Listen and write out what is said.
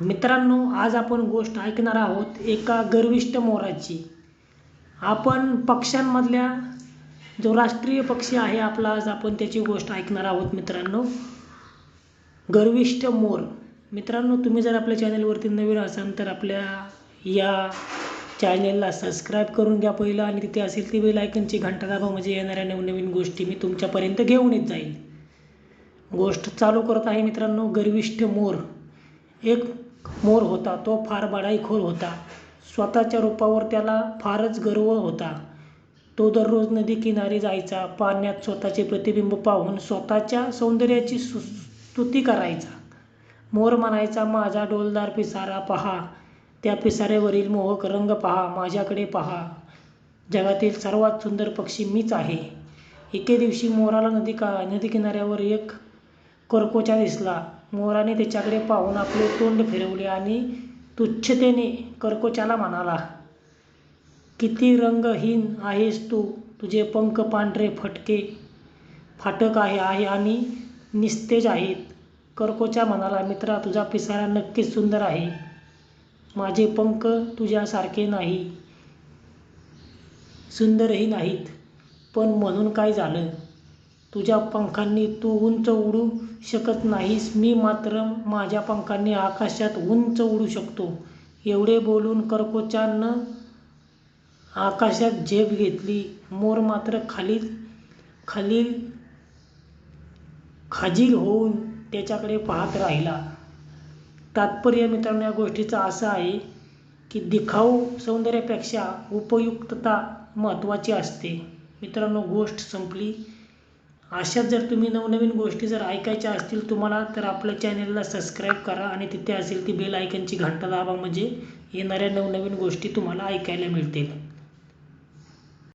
मित्रांनो आज आपण गोष्ट ऐकणार आहोत एका गर्विष्ट मोराची. आपण पक्ष्यांमधल्या जो राष्ट्रीय पक्षी आहे आपला आज आपण त्याची गोष्ट ऐकणार आहोत मित्रांनो. गर्विष्ट मोर. मित्रांनो तुम्ही जर आपल्या चॅनलवरती नवीन असाल तर आपल्या या चॅनेलला सबस्क्राईब करून घ्या पहिलं आणि तिथे असेल ती बेल ऐकनची घंटा दाबा म्हणजे येणाऱ्या नवनवीन गोष्टी मी तुमच्यापर्यंत घेऊन येत जाईल. गोष्ट चालू करत आहे मित्रांनो गर्विष्ठ मोर. एक मोर होता तो फार बडाईखोर होता. स्वतःच्या रूपावर त्याला फारच गर्व होता. तो दररोज नदी किनारी जायचा पाण्यात स्वतःचे प्रतिबिंब पाहून स्वतःच्या सौंदर्याची सु स्तुती करायचा. मोर म्हणायचा माझा डोलदार पिसारा पहा त्या पिसाऱ्यावरील मोहक रंग पहा माझ्याकडे पहा. जगातील सर्वात सुंदर पक्षी मीच आहे. एके दिवशी मोराला नदी का नदी किनाऱ्यावर एक करकोचा दिसला. मोराने त्याच्याकडे पाहून आपले तोंड फिरवले आणि तुच्छतेने करकोच्याला म्हणाला किती रंगहीन आहेस तू तुझे पंख पांढरे फटके. फाटक आहे आहे आणि निस्तेज आहेत. करकोचा म्हणाला मित्रा तुझा पिसारा नक्कीच सुंदर आहे. माझे पंख तुझ्यासारखे नाही सुंदरही नाहीत. पण म्हणून काय झालं? तुझ्या पंखांनी तू उंच उडू शकत नाहीस. मी मात्र माझ्या पंखांनी आकाशात उंच उडू शकतो. एवढे बोलून करकोच्यानं आकाशात झेप घेतली. मोर मात्र खालील खालील खाजील होऊन त्याच्याकडे पाहत राहिला. तात्पर्य मित्रांनो या गोष्टीचं असं आहे की दिखाऊ सौंदर्यापेक्षा उपयुक्तता महत्त्वाची असते. मित्रांनो गोष्ट संपली. अशाच जर तुम्ही नवनवीन गोष्टी जर ऐकायच्या असतील तुम्हाला तर आपल्या चॅनलला सबस्क्राईब करा आणि तिथे असेल ती बेल आयकनची घंटा दाबा म्हणजे येणाऱ्या नवनवीन गोष्टी तुम्हाला ऐकायला मिळतील.